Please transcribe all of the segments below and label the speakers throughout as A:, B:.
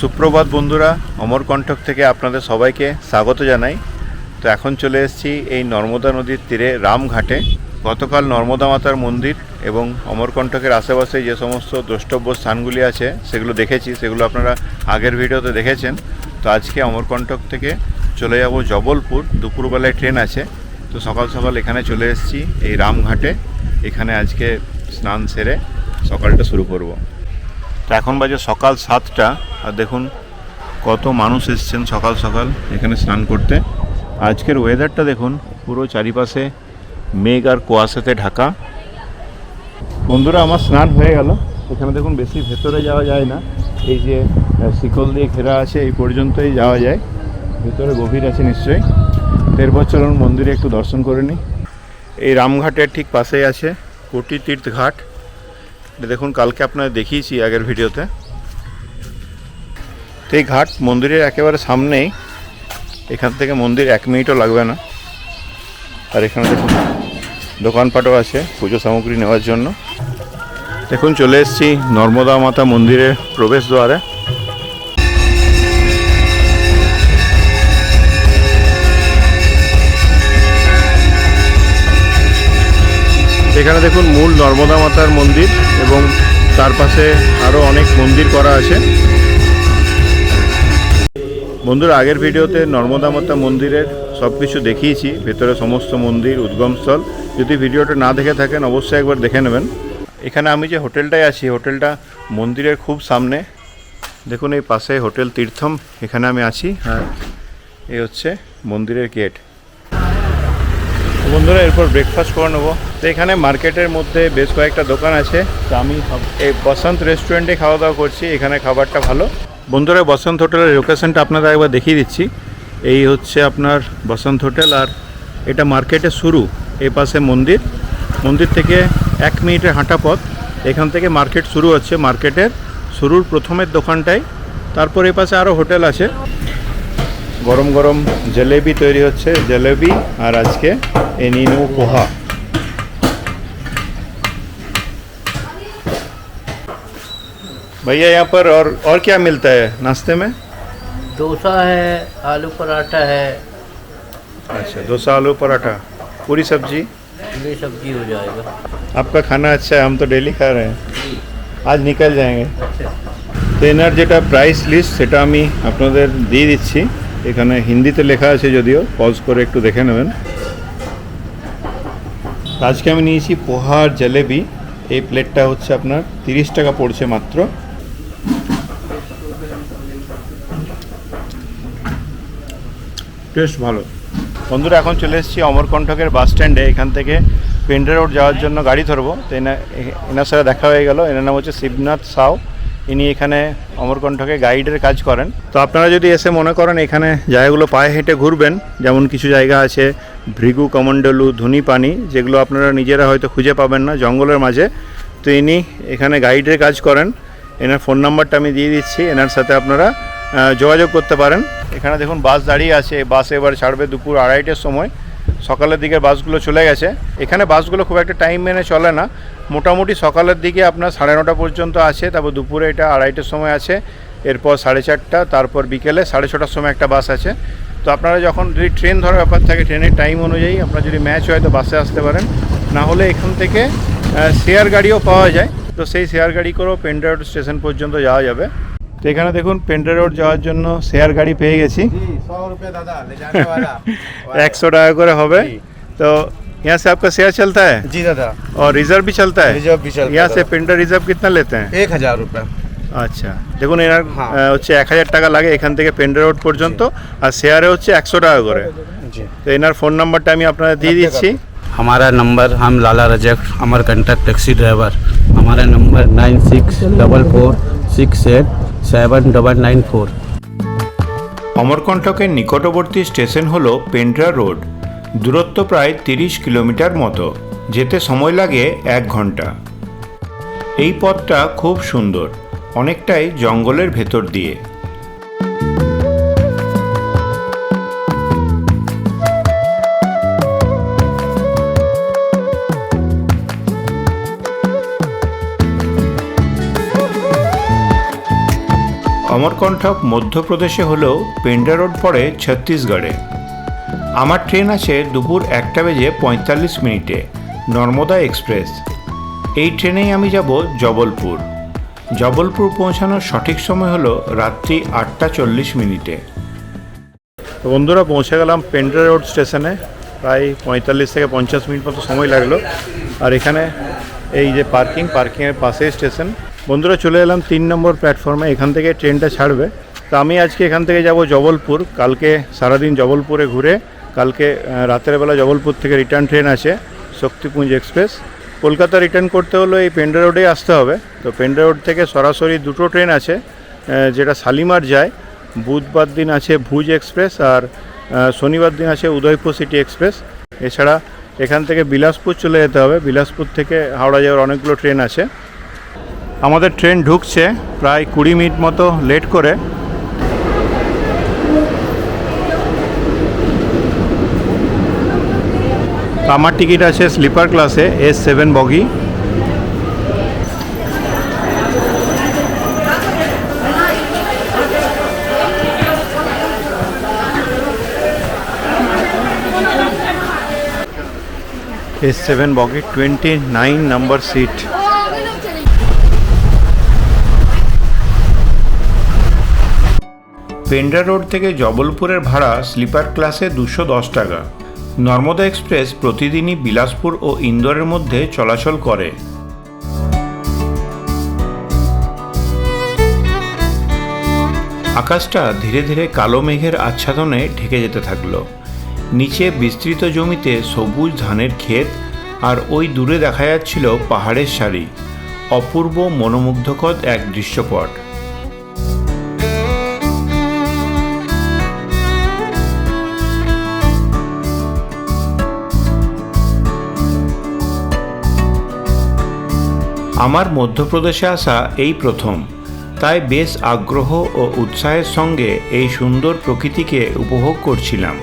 A: সুপ্রভাত বন্ধুরা অমরকণ্ঠক থেকে আপনাদের সবাইকে স্বাগত জানাই। তো এখন চলে এসেছি এই নর্মদা নদীর তীরে রামঘাটে। গতকাল নর্মদা মাতার মন্দির এবং অমরকণ্ঠকের আশেপাশে যে সমস্ত দ্রষ্টব্য স্থানগুলি আছে, সেগুলো দেখেছি, সেগুলো আপনারা আগের ভিডিওতে দেখেছেন। তো আজকে অমরকণ্ঠক থেকে চলে যাব জবলপুর, দুপুরবেলায় ট্রেন আছে। তো সকাল সকাল এখানে চলে এসেছি এই রামঘাটে। এখানে আজকে স্নান সেরে সকালটা শুরু করব। তো এখন বাজে সকাল সাতটা। আর দেখুন কত মানুষ এসছেন সকাল সকাল এখানে স্নান করতে। আজকের ওয়েদারটা দেখুন, পুরো চারিপাশে মেঘ আর কুয়াশাতে ঢাকা। বন্ধুরা, আমার স্নান হয়ে গেল। এখানে দেখুন বেশি ভেতরে যাওয়া যায় না। এই যে শিকল দিয়ে ঘেরা আছে, এই পর্যন্তই যাওয়া যায়। ভেতরে গভীর আছে নিশ্চয়ই। এরপর চলুন মন্দিরে একটু দর্শন করে নিই। এই রামঘাটের ঠিক পাশেই আছে কোটি তীর্থ ঘাট এটা দেখুন, কালকে আপনাদের দেখিয়েছি আগের ভিডিওতে। তো এই ঘাট মন্দিরের একেবারে সামনেই, এখান থেকে মন্দির এক মিনিটও লাগবে না। আর এখানে দেখুন, দোকানপাটও আছে পুজো সামগ্রী নেওয়ার জন্য। দেখুন, চলে এসেছি নর্মদা মাতা মন্দিরের প্রবেশ দ্বারে এখানে দেখুন, মূল নর্মদা মাতার মন্দির। এবং তার পাশে আরও অনেক মন্দির করা আছে। বন্ধুরা, আগের ভিডিওতে নর্মদা মাতা মন্দিরের সব কিছু দেখিয়েছি, ভেতরে সমস্ত মন্দির উদ্গমস্থল যদি ভিডিওটা না দেখে থাকেন, অবশ্যই একবার দেখে নেবেন। এখানে আমি যে হোটেলটায় আছি, হোটেলটা মন্দিরের খুব সামনে। দেখুন, এই পাশে হোটেল তীর্থম, এখানে আমি আছি। আর এই হচ্ছে মন্দিরের গেট বন্ধুরা এরপর ব্রেকফাস্ট করে নেব। তো এখানে মার্কেটের মধ্যে বেশ কয়েকটা দোকান আছে। তো আমি এই বসন্ত রেস্টুরেন্টে খাওয়া দাওয়া করছি এখানে খাবারটা ভালো। বন্ধুরা বসন্ত হোটেলের লোকেশনটা আপনাদের একবার দেখিয়ে দিচ্ছি। এই হচ্ছে আপনার বসন্ত হোটেল আর এটা মার্কেটে শুরু এই পাশে মন্দির। মন্দির থেকে এক মিনিটের হাঁটা পথ। এখান থেকে মার্কেট শুরু হচ্ছে। মার্কেটের শুরুর প্রথমের দোকানটাই। তারপর এই পাশে আরও হোটেল আছে। गरम गरम जलेबी জলেবি তৈরি जलेबी और आज के এনিনো पोहा भैया यहाँ पर और और क्या मिलता है नाश्ते में
B: डोसा है आलू पराठा है
A: अच्छा डोसा आलू पराठा पूरी सब्ज़ी
B: पूरी सब्ज़ी हो जाएगा
A: आपका खाना अच्छा है हम तो डेली खा रहे हैं। आज निकल जाएँगे। तो এনার जो प्राइस लिस्ट से আমি दी दी এখানে হিন্দিতে লেখা আছে যদিও পজ করে একটু দেখে নেবেন। আজকে আমি নিয়েছি পোহা আর জলেবি। এই প্লেটটা হচ্ছে আপনার তিরিশ টাকা পড়ছে মাত্র। টেস্ট ভালো। বন্ধুরা, এখন চলে এসেছি অমরকণ্ঠকের বাস স্ট্যান্ডে। এখান থেকে পেন্ডা রোড যাওয়ার জন্য গাড়ি ধরবো। তো এনা এনার সাথে দেখা হয়ে গেল। এনার নাম হচ্ছে শিবনাথ সাউ। ইনি এখানে অমরকণ্ঠকে গাইডের কাজ করেন। তো আপনারা যদি এসে মনে করেন এখানে জায়গাগুলো পায়ে হেঁটে ঘুরবেন যেমন কিছু জায়গা আছে ভৃগু কমণ্ডলু ধুনি পানি যেগুলো আপনারা নিজেরা হয়তো খুঁজে পাবেন না জঙ্গলের মাঝে তো ইনি এখানে গাইডের কাজ করেন। এনার ফোন নাম্বারটা আমি দিয়ে দিচ্ছি এনার সাথে আপনারা যোগাযোগ করতে পারেন। এখানে দেখুন বাস দাঁড়িয়ে আছে বাস এবার ছাড়বে দুপুর আড়াইটের সময়। সকালের দিকে বাসগুলো চলে গেছে। এখানে বাসগুলো খুব একটা টাইম মেনে চলে না। মোটামুটি সকালের দিকে আপনার সাড়ে নটা পর্যন্ত আছে তারপর দুপুরে এটা আড়াইটার সময় আছে এরপর সাড়ে চারটা তারপর বিকেলে সাড়ে ছটার সময় একটা বাস আছে। তো আপনারা যখন যদি ট্রেন ধরার ব্যাপার থাকে ট্রেনের টাইম অনুযায়ী আপনারা যদি ম্যাচ হয় তো বাসে আসতে পারেন। না হলে এখান থেকে শেয়ার গাড়িও পাওয়া যায়। তো সেই শেয়ার গাড়ি করেও পেন্ডারোড স্টেশন পর্যন্ত যাওয়া যাবে। তো এখানে দেখুন পেন্ডারোড যাওয়ার জন্য শেয়ার গাড়ি পেয়ে গেছি। একশো টাকা করে হবে। তো यहाँ से आपका शेयर चलता है
C: जी दादा
A: और रिजर्व भी चलता है
C: रिजर्व भी चलता
A: यहाँ
C: है
A: से पेंडा रिजर्व कितना लेते हैं
C: एक हजार रुपये
A: আচ্ছা দেখুন এনার
C: হ্যাঁ।
A: আহ, হচ্ছে এক হাজার টাকা লাগে এখান থেকে পেন্ডা রোড পর্যন্ত আর শেয়ারে হচ্ছে একশো টাকা করে
C: जी
A: তো এনার ফোন নাম্বারটা আমি আপনাদের দিয়ে দিচ্ছি
D: हमारा नंबर हम Lala Rajak Amarkantak taxi driver हमारा number nine six double four six eight seven double nine four
A: অমরকণ্টকের নিকটবর্তী স্টেশন হলো পেন্ড্রা রোড দূরত্ব প্রায় তিরিশ কিলোমিটার মতো। যেতে সময় লাগে এক ঘণ্টা। এই পথটা খুব সুন্দর, অনেকটাই জঙ্গলের ভেতর দিয়ে। অমরকণ্ঠক মধ্যপ্রদেশে হলেও পেন্ডা রোড পড়ে ছত্তিশগড়ে। আমার ট্রেন আছে দুপুর একটা বেজে পঁয়তাল্লিশ মিনিটে, নর্মদা এক্সপ্রেস। এই ট্রেনেই আমি যাব জবলপুর। জবলপুর পৌঁছানোর সঠিক সময় হলো রাত্রি আটটা চল্লিশ মিনিটে। বন্ধুরা, পৌঁছে গেলাম পেন্ড্রা রোড স্টেশনে। প্রায় পঁয়তাল্লিশ থেকে পঞ্চাশ মিনিট মতো সময় লাগল। আর এখানে এই যে পার্কিং, পার্কিংয়ের পাশেই স্টেশন। বন্ধুরা, চলে এলাম তিন নম্বর প্ল্যাটফর্মে, এখান থেকে ট্রেনটা ছাড়বে। তো আমি আজকে এখান থেকে যাব জবলপুর। কালকে সারাদিন জবলপুরে ঘুরে কালকে রাতের বেলা জবলপুর থেকে রিটার্ন ট্রেন আছে শক্তিপুঞ্জ এক্সপ্রেস। কলকাতা রিটার্ন করতে হলে এই পেন্ডা রোডেই আসতে হবে। তো পেন্ডা রোড থেকে সরাসরি দুটো ট্রেন আছে যেটা শালিমার যায়। বুধবার দিন আছে ভুজ এক্সপ্রেস আর শনিবার দিন আছে উদয়পুর সিটি এক্সপ্রেস। এছাড়া এখান থেকে বিলাসপুর চলে যেতে হবে। বিলাসপুর থেকে হাওড়া যাওয়ার অনেকগুলো ট্রেন আছে। আমাদের ট্রেন ঢুকছে প্রায় কুড়ি মিনিট মতো লেট করে। আমার টিকিট আছে স্লিপার ক্লাসে এস সেভেন বগি। এস সেভেন বগি twenty nine number seat Pendra Road থেকে জবলপুরের ভাড়া স্লিপার ক্লাসে দুশো দশ টাকা। নর্মদা এক্সপ্রেস প্রতিদিনই বিলাসপুর ও ইন্দোরের মধ্যে চলাচল করে। আকাশটা ধীরে ধীরে কালো মেঘের আচ্ছাদনে ঢেকে যেতে থাকল। নিচে বিস্তৃত জমিতে সবুজ ধানের ক্ষেত আর ওই দূরে দেখা যাচ্ছিল পাহাড়ের সারি। অপূর্ব মনোমুগ্ধকর এক দৃশ্যপট। আমার মধ্যপ্রদেশে আসা এই প্রথম। তাই বেশ আগ্রহ ও উৎসাহের সঙ্গে এই সুন্দর প্রকৃতিকে উপভোগ করছিলাম।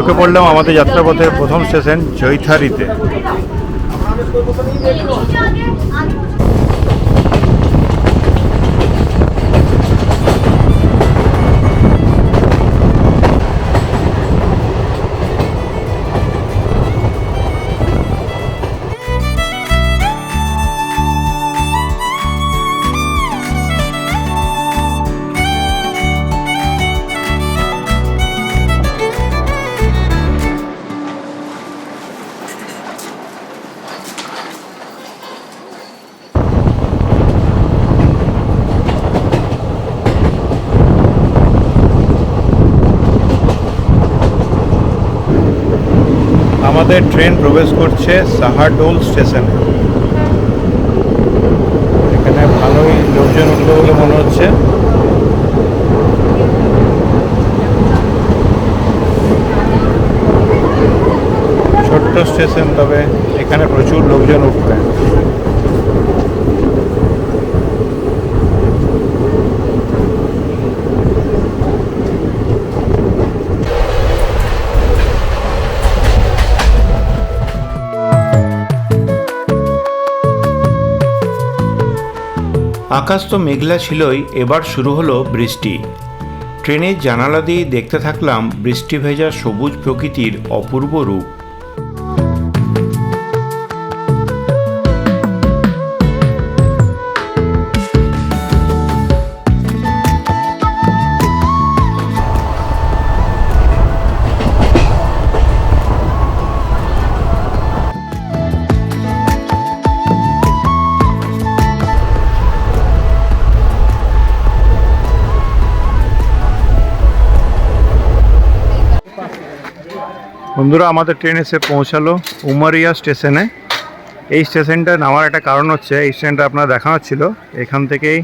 A: ঢুকে পড়লাম আমাদের যাত্রাপথের প্রথম স্টেশন জৈথারিতে। আমাদের ট্রেন প্রবেশ করছে সাহাডোল স্টেশনে। এখানে ভালোই লোকজন উঠবে বলে মনে হচ্ছে। ছোট্ট স্টেশন, তবে এখানে প্রচুর লোকজন উঠবে। আকাশ তো মেঘলা ছিলই, এবার শুরু হলো বৃষ্টি। ট্রেনের জানালা দিয়ে দেখতে থাকলাম বৃষ্টি ভেজা সবুজ প্রকৃতির অপূর্ব রূপ। বন্ধুরা, আমাদের ট্রেন এসে পৌঁছালো উমারিয়া স্টেশনে এই স্টেশনটা নামার একটা কারণ হচ্ছে, এই স্টেশনটা আপনার দেখানো ছিল এখান থেকেই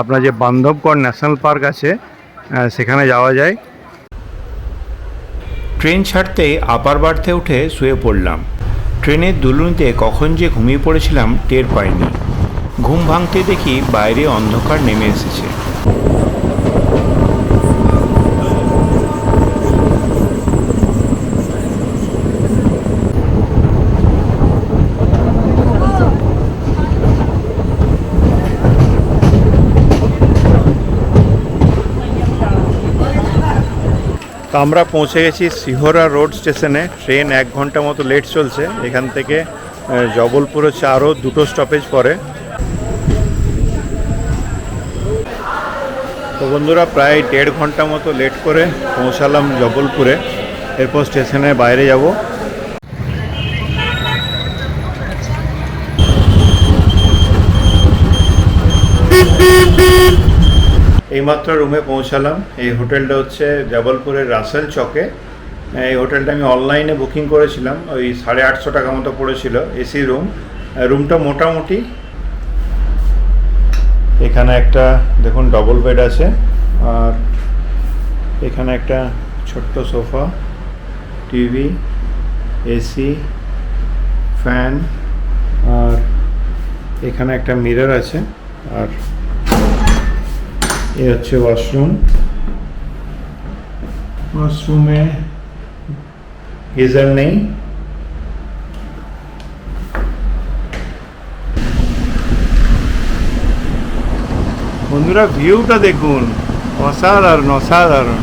A: আপনার যে বান্ধবগড় ন্যাশনাল পার্ক আছে সেখানে যাওয়া যায়। ট্রেন ছাড়তেই আপার বার্থে উঠে শুয়ে পড়লাম। ট্রেনের দুলুনিতে কখন যে ঘুমিয়ে পড়েছিলাম টের পাইনি। ঘুম ভাঙতে দেখি বাইরে অন্ধকার নেমে এসেছে। তো আমরা পৌঁছে গেছি সিহরা রোড স্টেশনে। ট্রেন এক ঘণ্টা মতো লেট চলছে। এখান থেকে জবলপুরে আরও দুটো স্টপেজ পরে। তো বন্ধুরা, প্রায় দেড় ঘণ্টা মতো লেট করে পৌঁছালাম জবলপুরে। এরপর স্টেশনের বাইরে যাব। এইমাত্র রুমে পৌঁছালাম। এই হোটেলটা হচ্ছে জবলপুরের রাসেল চকে। এই হোটেলটা আমি অনলাইনে বুকিং করেছিলাম। ওই সাড়ে আটশো টাকা মতো পড়েছিল এসি রুম রুমটা মোটামুটি এখানে একটা, দেখুন ডবল বেড আছে। আর এখানে একটা ছোট্ট সোফা, টিভি এসি ফ্যান আর এখানে একটা মিরর আছে। আর এ হচ্ছে ওয়াশরুম ওয়াশরুমে গিজার নেই। বন্ধুরা ভিউটা দেখুন। অসাধারণ অসাধারণ।